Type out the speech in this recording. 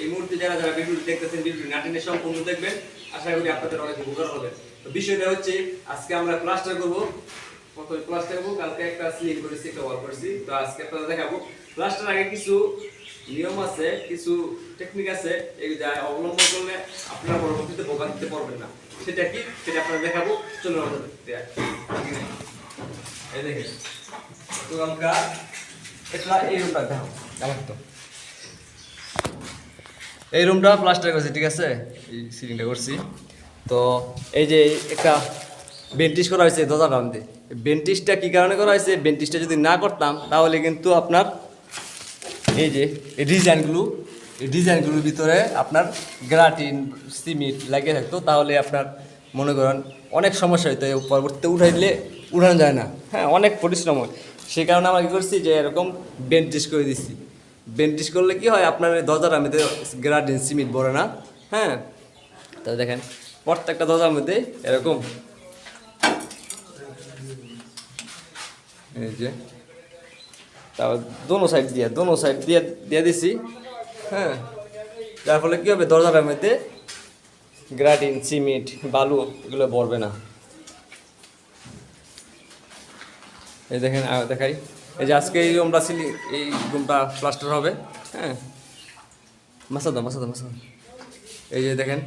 এই মুহূর্তে যারা দেখবেন। আশা করি আপনাদের অনেক উপকার হবে। বিষয়টা হচ্ছে, আজকে আমরা প্লাস্টার কালকে একটা কিছু নিয়ম আছে, কিছু টেকনিক আছে অবলম্বন করলে আপনারা পরবর্তীতে বোকা দিতে পারবেন না। সেটা কি? সেটা আপনারা দেখাবো। চলুন দেখেন তো আমরা এই এই রুমটা প্লাস্টার করছি, ঠিক আছে? এই সিলিংটা করছি। তো এই যে একটা বেন্টিস করা হয়েছে দরজার মধ্যে বেন্টিসটা কী কারণে করা হয়েছে? বেন্টিসটা যদি না করতাম, তাহলে কিন্তু আপনার এই যে এই ডিজাইনগুলো এই ডিজাইনগুলোর ভিতরে আপনার গ্রাটিন সিমেন্ট লাগিয়ে থাকতো। তাহলে আপনার মনে করেন অনেক সমস্যা হইতো পরবর্তীতে উঠাই দিলে উঠানো যায় না। হ্যাঁ অনেক পরিশ্রম হয়। সেই কারণে আমরা কী করছি যে এরকম বেন্টিস করে দিচ্ছি বেন্টিস করলে কি হয়? আপনার দরজার মধ্যে গ্রাটিন সিমেন্ট পড়ে না। হ্যাঁ? তো দেখেন, প্রত্যেকটা দরজার মধ্যে এরকম। এই যে। তারপর দোনো সাইড দিয়ে, দোনো সাইড দিয়ে দিয়ে দিছি। হ্যাঁ? যার ফলে কী হবে? দরজাটার মধ্যে গ্রাটিন সিমেন্ট বালু এগুলো পড়বে না। এই দেখেন দেখাই। এই যে আজকে এই রুমটা সিলি এই রুমটা প্লাস্টার হবে হ্যাঁ? মাসাদা মাসাদা মাসাদা এই যে দেখেন।